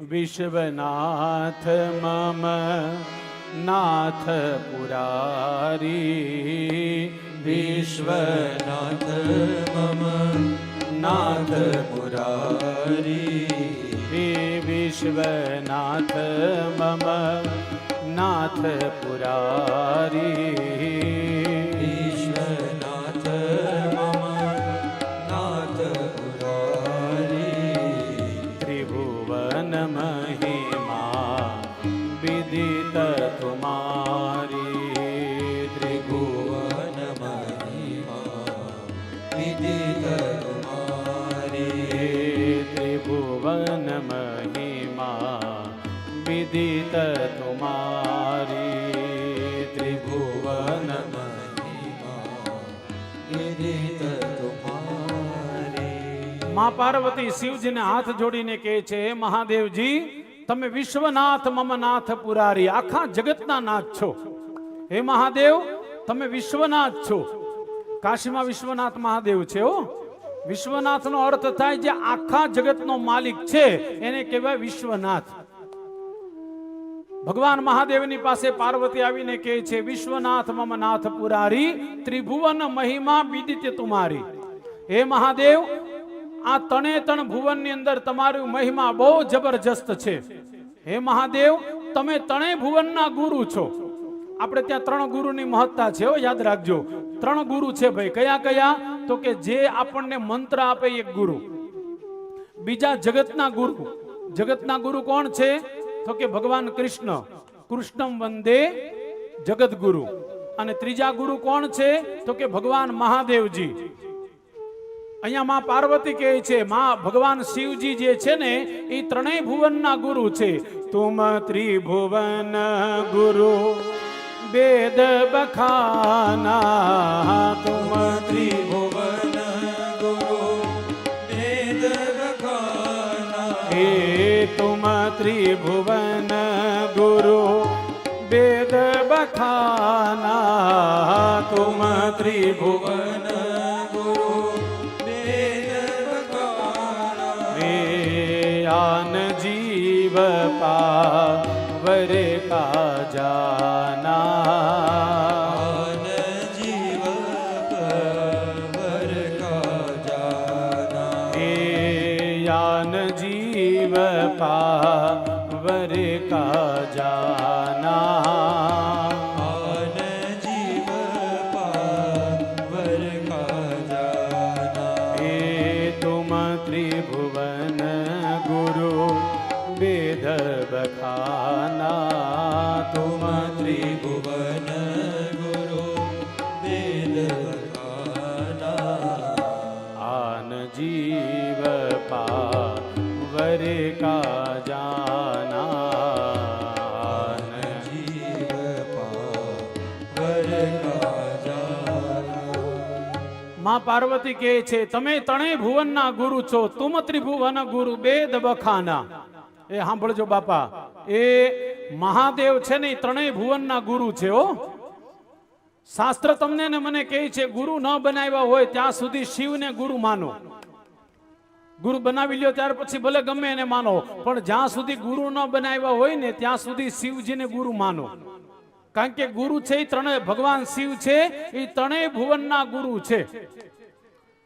વિશ્વનાથ મમ નાથ પુરારી. વિશ્વનાથ મમ નાથ પુરારી. હે વિશ્વનાથ મમ નાથ ત્રિભુવન મહિમા વિદિત તુમારી ત્રિભુવન ભુવન મહિમા વિદિત त्रिभुवन महिमा તુમારી ત્રિભુવન મહિમા વિદિત તુમારી માં પાર્વતી શિવજીને હાથ જોડીને કહે છે, "હે મહાદેવજી, તમે વિશ્વનાથ મમ નાથ પુરારી, આખા જગતના નાથ છો. હે મહાદેવ, તમે વિશ્વનાથ છો. કાશીમાં વિશ્વનાથ મહાદેવ છે હો. વિશ્વનાથનો અર્થ થાય જે આખા જગતનો માલિક છે, એને કહેવાય વિશ્વનાથ. ભગવાન મહાદેવની પાસે પાર્વતી આવીને કહે છે, વિશ્વનાથ મમ નાથ પુરારી, ત્રિભુવન મહિમા વિદિત્ય તુમારી. હે મહાદેવ આ તણે તણ ભુવનની અંદર તમારી મહિમા બહુ જબરજસ્ત છે. હે મહાદેવ, તમે તણે ભુવનના ગુરુ છો. આપણે ત્યાં ત્રણ ગુરુની મહત્તા છે યાદ રાખજો. ત્રણ ગુરુ છે ભાઈ. કયા કયા? તો કે જે આપણને મંત્ર આપે એક ગુરુ. બીજા જગતના ગુરુ. જગતના ગુરુ કોણ છે? તો કે ભગવાન કૃષ્ણ. કૃષ્ણમ વંદે જગત ગુરુ અને ત્રીજા ગુરુ કોણ છે? તો કે ભગવાન મહાદેવજી. અહીંયા માં પાર્વતી કહે છે, માં, ભગવાન શિવજી જે છે ને, એ ત્રણેય ભુવનના ગુરુ છે. તુમ ત્રિભુવન ગુરુ વેદ બખાના, તુમ ત્રિભુવન ગુરુ વેદ બખાના. હે તુમ ત્રિભુવન ગુરુ વેદ બખાના, તુમ ત્રિભુવન रे आन जीव पा पावर का जाना आन जीव वर का जाना हे आन जीव पा वर का जाना ભુવન ગુરુ વેદ આન પાર્વતી કે છે તમે ત્રણેય ભુવનના ગુરુ છો તુમ ત્રિભુવન ગુરુ બે દબખાના એ સાંભળજો બાપા એ મહાદેવ છે ને એ ત્રણેય ભુવનના ગુરુ છે, હો. શાસ્ત્ર તમને ને મને કહે છે, ગુરુ ન બનાવ્યા હોય ત્યાં સુધી શિવને ગુરુ માનો. ગુરુ બનાવી લ્યો ત્યાર પછી ભલે ગમે એને માનો, પણ જ્યાં સુધી ગુરુ ન બનાવ્યા હોય ને ત્યાં સુધી શિવજીને ગુરુ માનો. કારણ કે ગુરુ છે એ ત્રણેય, ભગવાન શિવ છે એ ત્રણેય ભુવનના ગુરુ છે.